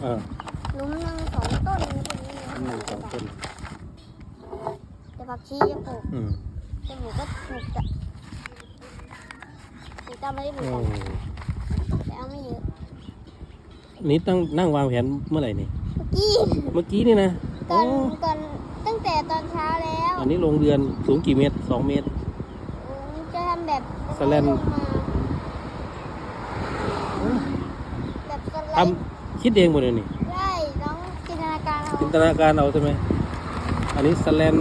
เออหลุมหนึ่งสองต้นพวกนี้หนึ่งสองต้นแต่ผักชีจะปลูกอืมจะปลูกก็ปลูกจะปลูกจะไม่ได้ปลูโอ้กแต่เอาไม่เยอะนี่ตั้งนั่งวางแผนเมื่อไหร่นี่ เมื่อกี้เมื่อกี้นี่นะตโอ้อนตอนตั้งแต่ตอนเช้าแล้วอันนี้ลงเรือนสูงกี่เมตรสองเมตรผมจะทำแบบสแลนลงมาแบบสไลทด์ำ คิดเองหมดเลยนี่ได้น้องจินตนาการเอาจินตนาการเอาใช่ไหมอันนี้สแลน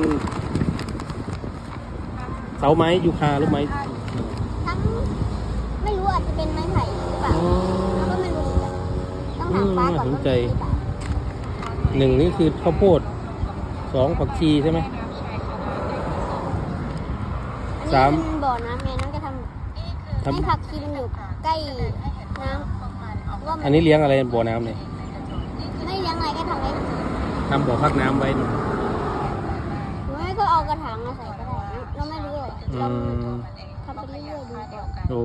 เสาไม้ยูคาหรือไม้ทั้งไม่รู้อาจจะเป็นไม้ไผ่หรือเปล่าอ๋อเราก็ไม่รู้เหมือนกันต้องถามป้าก่อนอืมว่าน่าสนใจมีหรือเปล่าหนึ่งนี่คือข้าวโพดสองผักชีใช่ไหม อันสามนี้เป็นบ่อน้ำไงน้องจะทำทำให้ผักชีมันอยู่ใกล้น้ำ ว่ามัอันนี้เลี้ยงอะไรบ่อน้ำเนี่ยไม่เลี้ยงอะไรก็ทำไว้ทำบ่อพักน้ำไว้นี่หรือไม่ก็เอากระถางมาใส่ก็ได้นะเราไม่รู้หรอกอืเราม ทำไปเรื่อยๆดูก่อนโอ้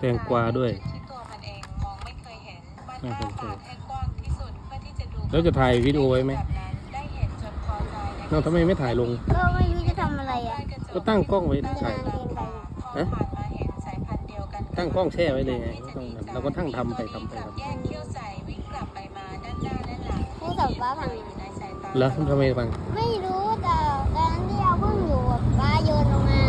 แตงกวาด้วย น่าสนใจแล้วจะถ่ายวิดีโอไว้ไหมเราทำไมไม่ถ่ายลง ก็ไม่รู้จะทำอะไรอะก็ตั้งกล้องไว้มันจะถ่ายนานเกินไปฮะ ตั้งกล้องแช่ไว้เลยไงไม่ต้องเราก็ทั้งทำไปทำไปทำไปผู้สับป้าพังแล้วทำไมบางไม่รู้แต่ตอนนั้นที่เอาพึ่งอยู่แบบป้าโยนลงมา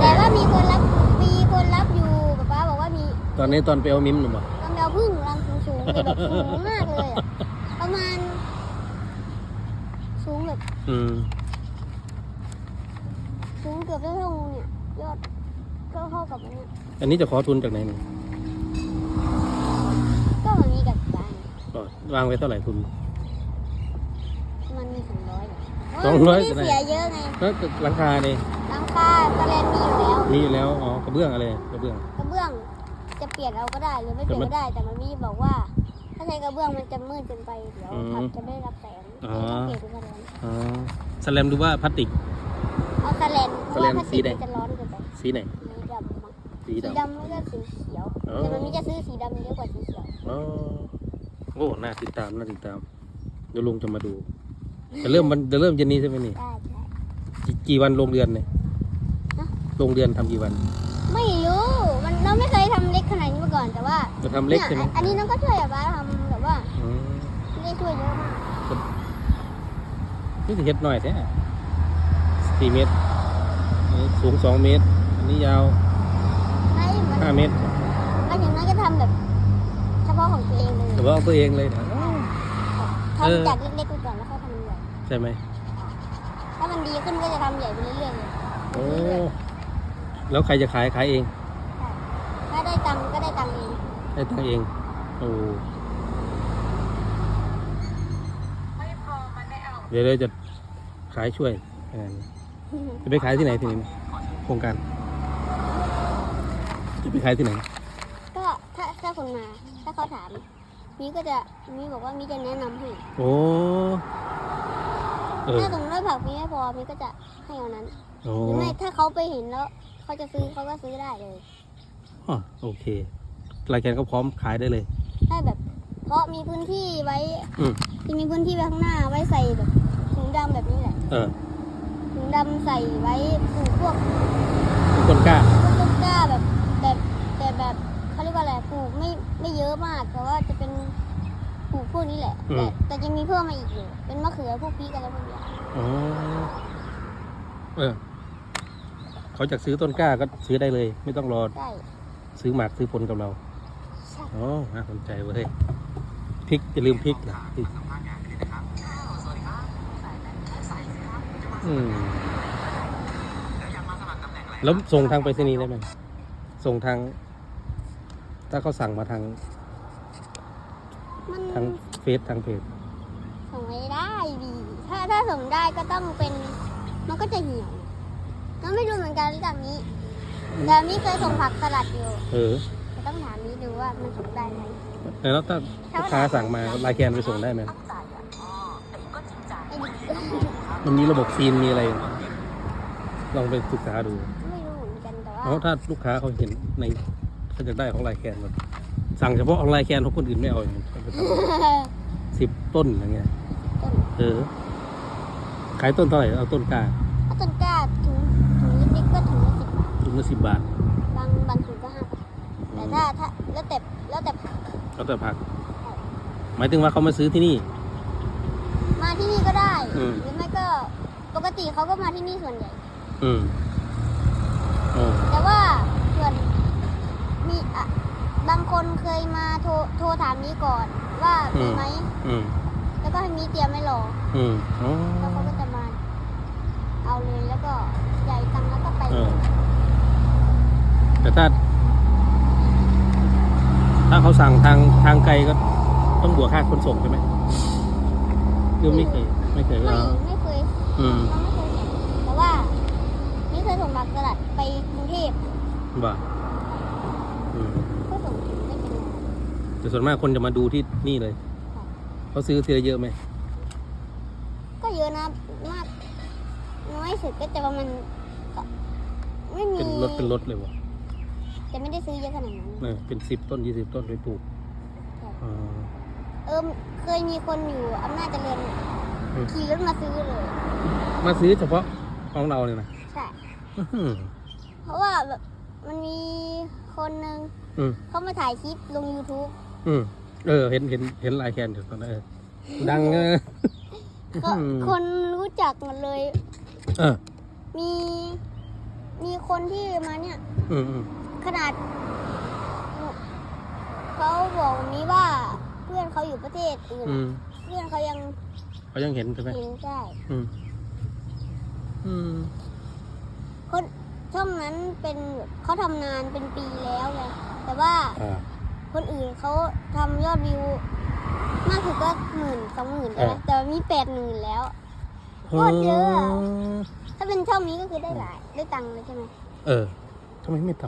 แต่ว่ามีคนรับมีคนรับอยู่แบบป้าบอกว่ามีตอนนี้ตอนไปเอามิ้มหรือเปล่าลำดาวพึ่งลำสูงๆเลยแบบสูงมากเลยอะประมาณ สูงแบบอืมสูงเกือบเท่าๆงูเนี่ยยอดก็เท่ากับอันเนี้ย อันนี้จะขอทุนจากไหนนี่ก็มันมีกับบ้านก็วางไว้เท่าไหร่ทุน มันมีสองร้อยสองร้อยไม่ได้เสียเยอะไงแล้วหลังคาเนี่ยหลังคาสแลนมีอยู่แล้ว มีอยู่แล้วอ๋อกระเบื้องอะไรกระเบื้องกระเบื้องจะเปลี่ยนเอาก็ได้หรือไม่เปลี่ยนแต่มันก็ได้ แต่มันมีบอกว่า ถ้าใช้กระเบื้องมันจะมืดเกินไปเดี๋ยวอืมผักจะไม่รับแสงอ๋อต้องเปลี่ยนเป็นสแลนอ๋อสแลมดูว่าพลาสติกเอาสแลนเพราะสแลว่านพลาสสีติกแดงมันจะร้อนเกินไปสีไหน สีดำมั้งสีสีดำดำแล้วก็สีเขียวอ๋อแต่มันมีจะซื้อสีดำเยอะกว่าสีเขียวอ๋อโอ้น่าติดตามน่าติดตาม เดี๋ยวลุงจะมาดู จะเริ่มมันจะเริ่มเย็นนี้ใช่ไหมนี่ได้ใช่กี่กี่วันลงเดือนเนี่ยฮะลงเดือนทำกี่วัน ไม่รู้ มันเราไม่เคยทำเล็กขนาดนี้มาก่อนแต่ว่าจะทำเล็กนี่ยใช่ไหมอันอันนี้น้องก็ช่วยอะบ้าทำแบบว่าอืมไม่ได้ช่วยเยอะมากนี่จะเฮ็ดหน่อยแท้สี่เมตรอันนี้สูงสองเมตร อันนี้ยาวไม่มัน ห้าเมตรมันถึงน้องจะทำแบบ เฉพาะของตัวเองเลยแต่ว่าเอาตัวเองเลยนะ เออ ทำจากเล็กๆไปก่อนแล้วค่อยทำใหญ่ใช่ไหมถ้ามันดีขึ้นก็จะทำใหญ่ไปเรื่อยๆเลยโอ้แล้วใครจะขายขายเองถ้าได้ตังค์ก็ได้ตังค์เองได้ตังค์เองโอ้เดี๋ยวเราจะขายช่วยงานนี้จะไปขายที่ไหนทีนี้โครงการ จะไปขายที่ไหน ก็ถ้าถ้าคนมา ถ้าเขาถาม มีก็จะมีบอกว่ามีจะแนะนำให้โอ้เออถ้าสมมติว่าผักมีไม่พอมีก็จะให้เอานั้นโอ้หรือไม่ถ้าเขาไปเห็นแล้วเขาจะซื้อเขาก็ซื้อได้เลยอ๋อโอเครายการก็พร้อมขายได้เลยถ้าแบบ เพราะมีพื้นที่ไว้อืมจะมีพื้นที่ไว้ข้างหน้าไว้ใส่แบบถุงดำแบบนี้แหละเออถุงดำใส่ไว้ปลูกพวกทุกคนกล้า พวกต้นกล้าแบบ แบบแต่แบบเขาเรียกว่าอะไรปลูกไม่ไม่เยอะมากแต่ว่าจะเป็นปลูกพวกนี้แหละอืมแต่แต่จะมีเพิ่มมาอีกอยู่เป็นมะเขือพวกพริกอะไรพวกเนี้ยอ๋อเออเขาจะซื้อต้นกล้าก็ซื้อได้เลย ไม่ต้องรอได้ซื้อหมากซื้อผลกับเราใช่อ๋อน่าสนใจเว้ยพริกอย่าลืมพริกนะพริกอืมแล้วส่งทางไปรษณีย์ได้ไหมส่งทาง ถ้าเขาสั่งมาทางมันทางเฟซทางเพจส่งไม่ได้ดีถ้าถ้าส่งได้ก็ต้องเป็น มันก็จะเหี่ยวก็ไม่รู้เหมือนกันเรื่องนี้แต่นี้เคยส่งผักสลัดอยู่เออแต่ต้องถามนี้ดูว่ามันส่งได้ไหมแล้วถ้าลูกค้าสั่งมาลายแกนไปส่งได้ไหมไอ้ดิมันมีระบบซีนมีอะไร ลองไปศึกษาดูไม่รู้เหมือนกันแต่ว่าเพราะถ้าลูกค้าเขาเห็นใน เขาจะได้ของลายแกนแบบสั่งเฉพาะออนไลน์แคนเพราะคนอื่นไม่เอาอย่างนั้นสิบต้นอย่างเงี้ยต้นเออขายต้นเท่าไหร่เอาต้นกล้าถ้าต้นกล้าถุงถุงเล็กๆก็ถุงละสิบบาทถุงละสิบบาทบางบางถุงก็ห้าบาทแต่ถ้าถ้าแล้วแต่แล้วแต่ผักแล้วแต่ผัก หมายถึงว่าเขามาซื้อที่นี่ มาที่นี่ก็ได้อืมหรือไม่ก็ปกติเขาก็มาที่นี่ส่วนใหญ่ อืมเออ แต่ว่าส่วน มีอะบางคนเคยมาโทรโทรถามนี้ก่อน ว่ามีไหมอืมแล้วก็ให้มีเตรียมไม่รออืมอ๋อแล้วเขาก็จะมาเอาเลยแล้วก็จ่ายตังค์แล้วก็ไปเอเลอยแต่ถ้า ถ้าเขาสั่งทางทางไกลก็ต้องบวกค่าขนส่งใช่ไหมหรือไม่เคย ไม่เคยไม่เหรอไม่เคยอืมเราไม่เคยส่งแต่ว่านี่เคยส่งบัตรสลัดไปกรุงเทพบ่าอืม ก็ส่งไม่เป็นไร แต่ส่วนมากคนจะมาดูที่นี่เลย เขาซื้อทีละเยอะไหม ก็เยอะนะมาก น้อยสุดก็จะประมาณก็ไม่มีเป็นรถเป็นรถเลยวะแต่ไม่ได้ซื้อเยอะขนาดนั้นเออเป็นสิบต้นยี่สิบต้นไปปลูกอ่าเออเคยมีคนอยู่อำนาจเจริญอืมขี่รถมาซื้อเลย มาซื้อเฉพาะของเราเนี่ยนะ ใช่อื้อหือเพราะว่าแบบมันมีคนหนึ่งอืมเขามาถ่ายคลิปลง YouTube อืมเออ เห็นเห็นเห็นลายแคนอยู่ตอนนั้นเออดังเออก็อืมคนรู้จักหมดเลย เออมี มีคนที่มาเนี่ย อืมอืมขนาด เขาบอกวันนี้ว่าเพื่อนเขาอยู่ประเทศอื่นอือะมเพื่อนเขายังเขายังเห็นใช่ไหมเห็นได้อืมอืมคนช่องนั้นเป็นแบบเขาทำนานเป็นปีแล้วไงแต่ว่า อ่า คนอื่นเขาทำยอดวิวมากสุดก็หมื่นสองหมื่นเออนะแต่มีแปดหมื่นแล้ว โคตรเยอะอะ ถ้าเป็นช่องนี้ก็คือได้หลายได้ตังค์เลยใช่ไหมเออทำไมไม่ท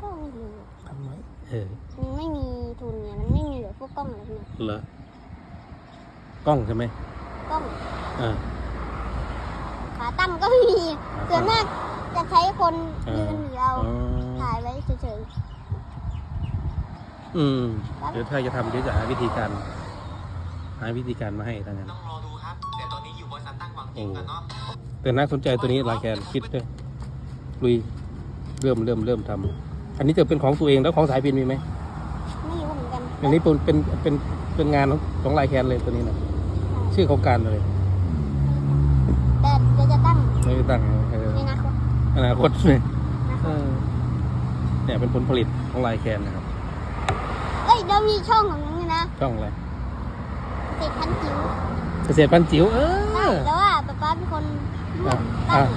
ก็ไม่รู้ำทำไมเออมันไม่มีทุนเนี่ยมันไม่มีแบบพวกกล้องอะไรพวกเนี้ยเหรอกล้องใช่ไหมกล้องเออขาตั้งก็ไม่มีส่วนมากจะใช้คนเอยือนหรือเอา อ๋อ ถ่ายไว้เฉย อืมเดี๋ยวถ้าจะทำเดี๋ยวจะหาวิธีการ หาวิธีการมาให้ทั้งนั้นต้องรอดูครับแต่ตอนนี้อยู่บริษัทตั้งหวังจริงกันเนาะแต่น่าสนใจตัวนี้ลายแคนคิดด้วยลุยเริ่มเริ่มเริ่มทำอันนี้จะเป็นของตัวเองแล้วของสายบินมีไหมๆไม่รู้เหมือนกันอันนี้เป็นเป็นเป็นเป็นงานของของลายแคนเลยตัวนี้นะชื่อโครงการเลยแต่เดี๋ยวจะตั้งไม่ได้ตั้งเออในอนาคตอนาคตเลยอนาคเอตอเนี่ยเป็นผลผลิตของลายแคนนะครับ เอ้ยเรามีช่องของนี้นะช่องอะไรเศษพันจิ๋วเกษตรพันธุ์จิ๋วเอใช่อแต่ว่าป๊าป๊าเป็นคนร่วอะมตั้อะง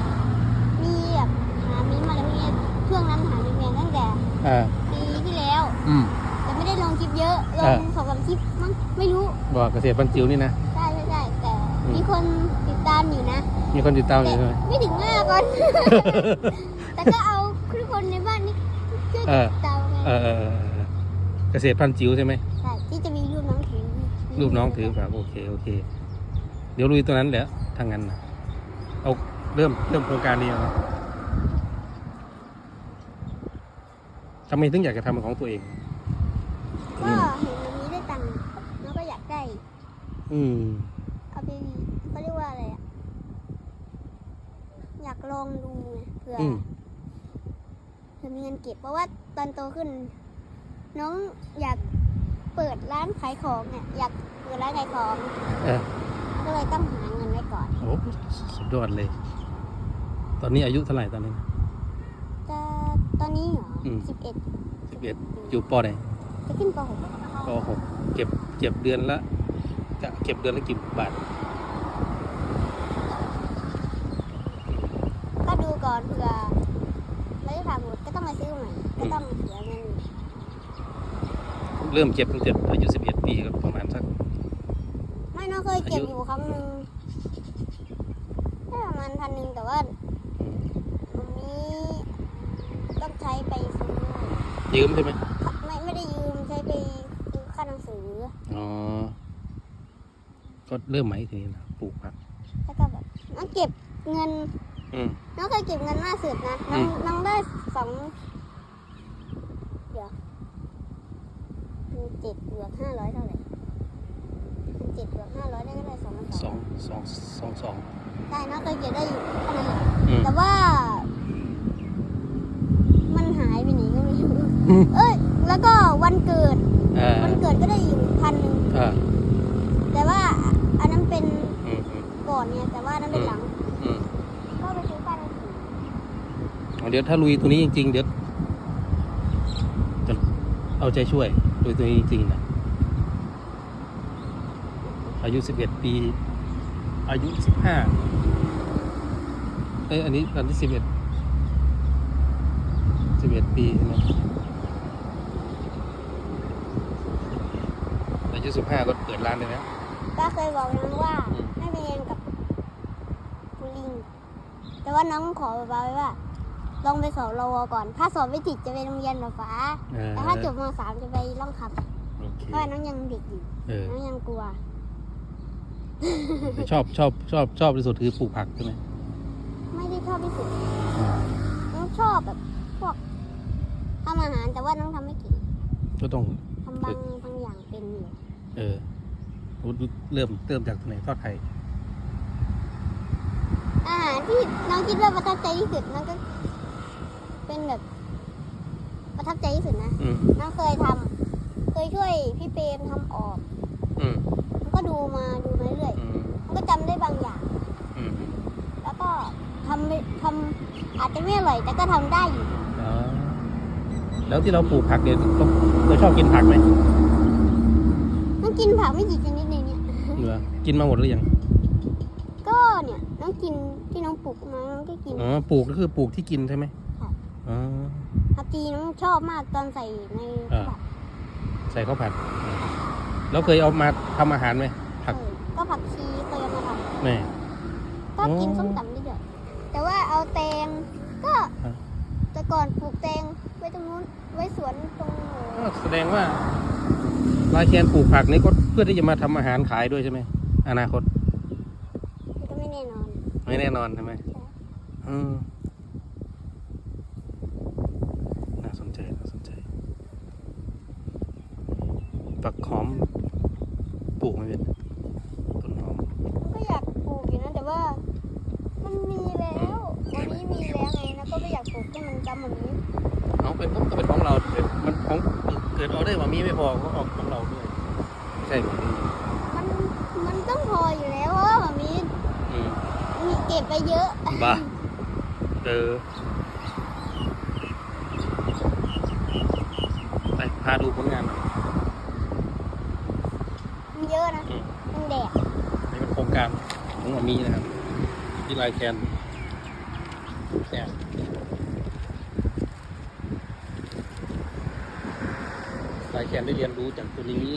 มีแบบหามิ้นท์มาแล้วเนี่ยช่วงนั้นหามิ้นท์เนี่ยตั้งแต่อ่าปีที่แล้ว อืม แต่ไม่ได้ลงคลิปเยอะลอะงสองสามคลิปมั้งไม่รู้บอกเกษตรพันธุ์จิ๋วนี่นะ ใช่ใช่ใช่แต่อืม มีคนติดตามอยู่นะมีคนติดตามอแต่ยู่ใช่ไหม ไม่ถึงห้าคน แต่ก็เอาทุกคนในบ้านนี่ช่วยเออ ติดตามไงเออเออเออ เออเกษตรพันธุ์จิ๋วใช่ไหมใช่ที่จะมีรูปน้องถือรูปน้องถือแบบโอเคโอเค เดี๋ยวลุยตัวนั้นแหละทางนั้นนะเอาเริ่มเริ่มโครงการนี้แล้วทำไมถึงอยากจะทำเป็นของตัวเอง ก็เห็นมันนี้ได้ตังค์แล้วก็อยากได้อืม เอาไปเขาเรียกว่าอะไรอะอยากลองดูไงเผื่ออืมเผื่อมีเงินเก็บเพราะว่าตอนโตขึ้น น้องอยากเปิดร้านขายของเนี่ยอยากเปิดร้านขายของ เออก็เลยต้องหาเงินไว้ก่อน โอ้สุดยอดเลย ตอนนี้อายุเท่าไหร่ตอนนี้ แต่ตอนนี้เหรออืมสิบเอ็ดสิบเอ็ดอยู่ปอไหนจะขึ้นปหกปหกเก็บเก็บเดือนละจะเก็บเดือนละกี่บาท ก็ดูก่อนเผื่อไม่ได้ผ่านหมดก็ต้องมาซื้อใหม่ก็ต้องเสียเงิน เริ่มเก็บตั้งแต่อายุสิบเอ็ดปีก็ประมาณสักไม่น้องเคยเก็บอายุอยู่ครั้งหนึ่งได้ประมาณพันหนึ่งแต่ว่าอืมวันนี้ต้องใช้ไปซื้อยืมใช่ไหมไม่ไม่ได้ยืมใช้ไปซื้อค่าหนังสืออ๋อก็เริ่มไหมทีนี้นะปลูกผักแล้วก็แบบน้องเก็บเงินอืมน้องเคยเก็บเงินมากสุดนะน้องอืมน้องได้สองเดี๋ยว จ็ดบวกห้าร้อยเท่าไหร่พันเจ็ดบวกห้าร้อยได้ก็ได้สองพันสสอองงสองสองสองได้นะเคยเก็บได้อยู่เท่านั้นแหละอืมแต่ว่า มันหายไปไหนก็ไม่รู้อืมเอ้ยแล้วก็วันเกิดอ่าวันเกิดก็ได้อยู่พันหนึ่งอ่าแต่ว่าอันนั้นเป็นอืมอืมก่อนเนี่ยแต่ว่าอันนั้นเป็นหลัง อืมก็ไปซื้อป้ายหนังสือเอาเดี๋ยวถ้าลุยตัวนี้จริง ๆ เดี๋ยวจะเอาใจช่วยลุ ยตัวนี้จริงๆนะอายุสิบเอ็ดปี อายุสิบห้าเอ้ยอันนี้อันที่สิบเอ็ดสิบเอ็ดปีใช่ไหมอายุสิบห้าก็เปิดร้านเลยนะป้าเคยบอกน้องว่าอืมให้ไปเรียนกับครูลิง แต่ว่าน้องขอป้าไว้ว่า ลองไปสอบรวก่อน ถ้าสอบไม่ติดจะไปโรงเรียนแบบฟ้าเออแต่ถ้าจบมสามจะไปล่องขับ โอเคเพราะว่าน้องยังเด็กอยู่ เออน้องยังกลัว แต่ชอบชอบชอบชอบที่สุดคือปลูกผักใช่ไหมไม่ได้ชอบที่สุดน้องชอบแบบพวกทำอาหารแต่ว่าน้องทำไม่เก่งก็ต้อง ทำบางบางอย่างเป็นอยู่เออเริ่มเริ่มจากตรงไหนทอดไข่อาหารที่น้องคิดว่าประทับใจที่สุดน้องก็ เป็นแบบ ประทับใจที่สุดนะอืมน้องเคยทำเคยช่วยพี่เปรมทำออกอืมมันก็ดูมาดูมาเรื่อยอืมมันก็จำได้บางอย่าง อืมแล้วก็ทำไม่ทำอาจจะไม่อร่อยแต่ก็ทำได้อยู่อ๋อแล้วที่เราปลูกผักเนี่ยเราเราชอบกินผักไหมน้องกินผักไม่กี่ชนิดในเนี้ยเหรอกินมาหมดหรือยังก็เนี่ยน้องกินที่น้องปลูกมาน้องก็กิน อ๋อปลูกก็คือปลูกที่กินใช่ไหม ค่ะอ๋อผักจีน้องชอบมากตอนใส่ในอ่าผักใส่ข้าวผัด แล้วเคยเอามาทำอาหารไหม ผัก เออก็ผักชีเคยเอามาทำแม่ก็กินอ๋อส้มตำได้ด้วยแต่ว่าเอาแตงก็อะ แต่ก่อนปลูกแตงไว้ตรงนู้นไว้สวนตรงก็แสดงว่าลายแคนปลูกผักนี่ก็เพื่อที่จะมาทำอาหารขายด้วยใช่ไหม อนาคต ก็ไม่แน่นอน ไม่แน่นอนใช่ไหมอืมน่าสนใจ น่าสนใจ ปักหอม ปลูกไหม่เป็นต้นหอม ก็อยากปลูกอยู่นะแต่ว่า มันมีแล้ววันนี้มีแล้วไงนะก็ไม่อยากปลูกให้มันจำแบบนี้ เอาเป็นก็เป็นของเราเป็นมันของเกิดออเดอร์มามีไม่พอก็ออกของเราด้วยไม่ใช่ของนี่มันมันต้องพออยู่แล้วเพราะว่าแบบนี้อืมมีเก็บไปเยอะบ้าเออไปพาดูผลงานหน่อยมันเยอะนะอืมมันแดดนี่เป็นโครงการของหมามีนะครับที่ลายแคนเนี่ยลายแคนได้เรียนรู้จากตัวนี้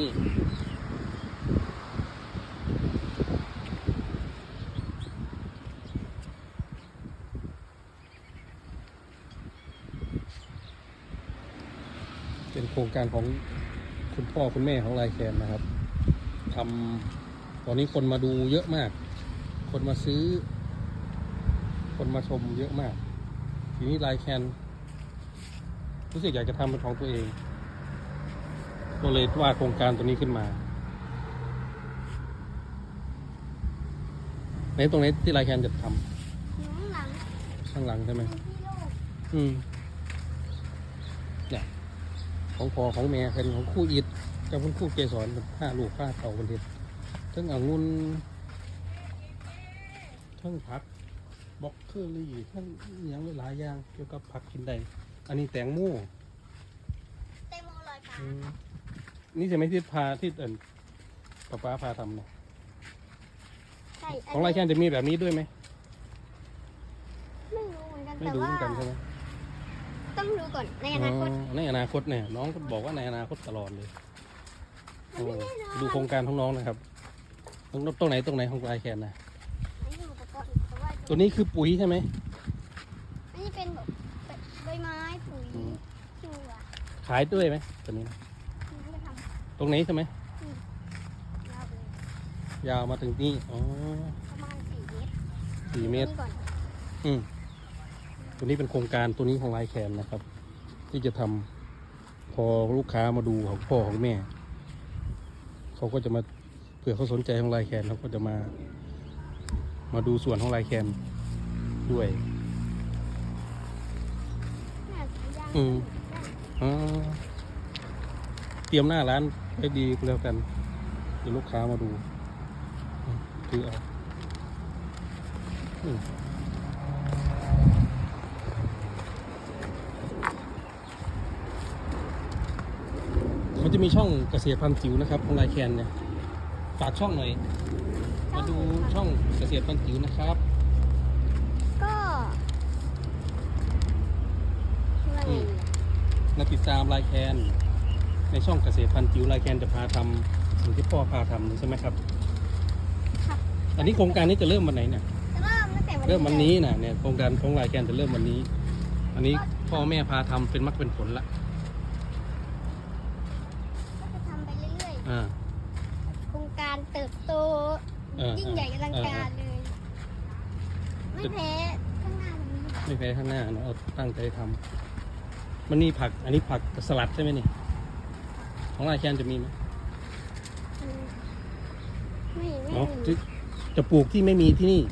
เป็นโครงการของคุณพ่อคุณแม่ของลายแคนนะครับทำตอนนี้คนมาดูเยอะมาก คนมาซื้อ คนมาชมเยอะมาก ทีนี้ลายแคนรู้สึกอยากจะทำเป็นของตัวเอง ก็เลยว่าโครงการตัวนี้ขึ้นมาในตรงไหนที่ลายแคนจะทำอยู่ข้างหลังข้างหลังใช่ไหมที่โลกอืมเนี่ยของพอของแม่เป็นของคู่อิดกับคุณคู่เกสรเป็นห้าลูกห้าเต่าคนเดียวทั้งองุ่นทั้งผักบล็อกเคอรี่ทั้งอหย่างหลายอย่างเกี่ยวกับผักกินได้ อันนี้แตงโมเตงโมลอยฟ้าอืม นี่ใช่ไหมที่พาที่เอินป้าป้าพาทำเนี่ยใช่นของไรนี้แคนจะมีแบบนี้ด้วยไหมไม่รู้เหมือนกันไม่แต่รู้ว่าเหมือนกันใช่ไหมต้องดูก่อนในอนาคตอ๋อในอนาคตเนี่ย น้องก็บอกว่าในอนาคตตลอดเลยมันไม่แน่นอนดูโครงการของน้องนะครับตรงตรงไหนตรงไหนของลายแคนนะอันนี้อุปกรณ์แต่ว่าตัวนี้คือปุ๋ยใช่ไหม อันนี้เป็นแบบใบไม้ปุ๋ยอืม ชัวขายด้วยไหมตัวนี้นี่ก็ทำ ตรงนี้ใช่ไหมยาวเลยยาวมาถึงนี่อ๋อประมาณสี่เมตรสี่เมตร นี่ก่อนอืมตัวนี้เป็นโครงการตัวนี้ของลายแคนนะครับ ที่จะทำพอลูกค้ามาดูของพ่อของแม่ เขาก็จะมาเผื่อเขาสนใจของลายแคนเขาก็จะมา มาดูส่วนของลายแคนด้วย น่าสนใจอืมอ่า เตรียมหน้าร้านไว้ดีก็แล้วกันเดี๋ยวลูกค้ามาดูอืมถือเอาอืมมันจะมีช่องเกษตรพันธุ์จิ๋วนะครับของลายแคนเนี่ยฝากช่องหน่อยมาดูช่องเกษตรพันธุ์จิ๋วนะครับ ก็ว่าไงดีอะมาติดตามลายแคน ในช่องเกษตรพันธุ์จิ๋วลายแคนจะพาทำสิ่งที่พ่อพาทำใช่ไหมครับครับอันนี้โครงการนี้จะเริ่มวันไหนเนี่ย จะเริ่มตั้งแต่วันเริ่มวันนี้นะเนี่ยโครงการของลายแคนจะเริ่มวันนี้ อันนี้พ่อแม่พาทำเป็นมรรคเป็นผลละก็จะทำไปเรื่อยอ่า ๆ โครงการเติบโต เออยิ่งใหญ่อลังการเลย ไม่แพ้ข้างหน้าตรงนี้ไม่แพ้ข้างหน้านะเอาตั้งใจทำมันนี่ผักอันนี้ผักสลัดใช่ไหมนี่ ของลายแคนจะมีไหมอืมไม่ไม่เนาะมีจะจะปลูกที่ไม่มีที่นี่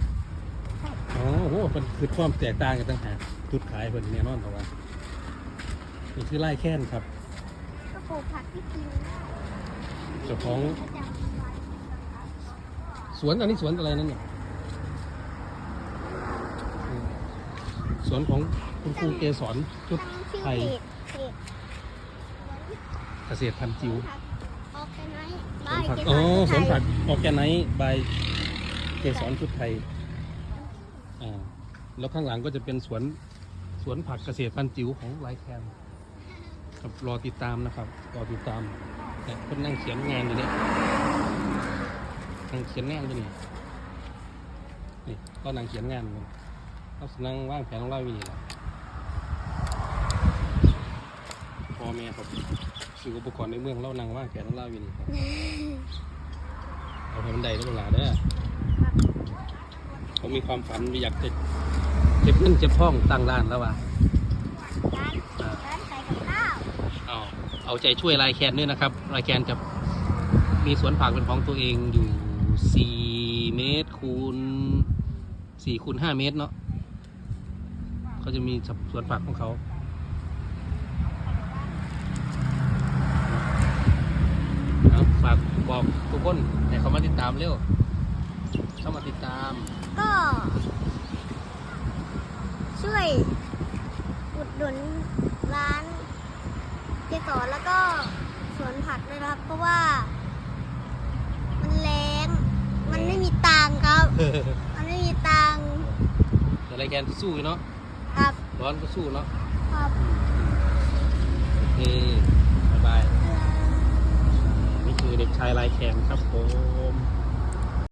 ใช่อ๋อโหมันคือความแตกต่างกันต่างหากจุดขายเพิ่นแน่นอนเพราะว่านี่คือไร่แค้นครับ ก็ปลูกผักที่กินได้เจ้าของ ประจำวันสวนอันนี้สวนอะไรนั่นเนี่ยอืมสวนของคุณครูเกสรชุดตั้งชื่อไทยเพจเพจ เกษตรพันธุ์จิ๋วผักออร์แกไนซ์สบาวนยผักเกอ๋อสสวนรไทผัยกออร์แกไนซ์บายเกสรชุดไทยอ่าแล้วข้างหลังก็จะเป็นสวนสวนผักเกษตรพันธุ์จิ๋วของไลแคนครับรอติดตามนะครับรอติดตามแต่คนนั่งเขียนงานอยู่เนี่ยนั่งเขียนงานอยู่นี่นี่ก็นั่งเขียนงานอยู่เรานั่งว่างแผนของเราอยู่นี่แหละพ่อแม่ครับ ซื้ออุปกรณ์ในเมืองเรานั่งว่างแผนของเราอยู่นี่ครับเอาให้มันได้ทุกเวลาเด้อผมมีความฝันอยากจะเก็บเงินเก็บทองตั้งร้านแล้วว่ะร้านร้านขายกับข้าวเอาเอาใจช่วยลายแคนด้วยนะครับลายแคนจะมีสวนผักเป็นของตัวเองอยู่ 4 เมตรคูณ4คูณ5เมตรเนาะเขาจะมีสวนผักของเขาเอาฝาก บอกทุกคนให้เขามาติดตามเร็วเข้ามาติดตาม ก็ ช่วยอุดหนุนร้านเกสรแล้วก็สวนผักด้วยนะครับ เพราะว่า มันแรงมันไม่มีตังค์ครับ มันไม่มีตังค์แต่รายการสู้อยู่เนาะครับร้อนก็สู้เนาะครับ โอเคบ๊ายบายนี่ คือเด็กชายลายแขนครับผม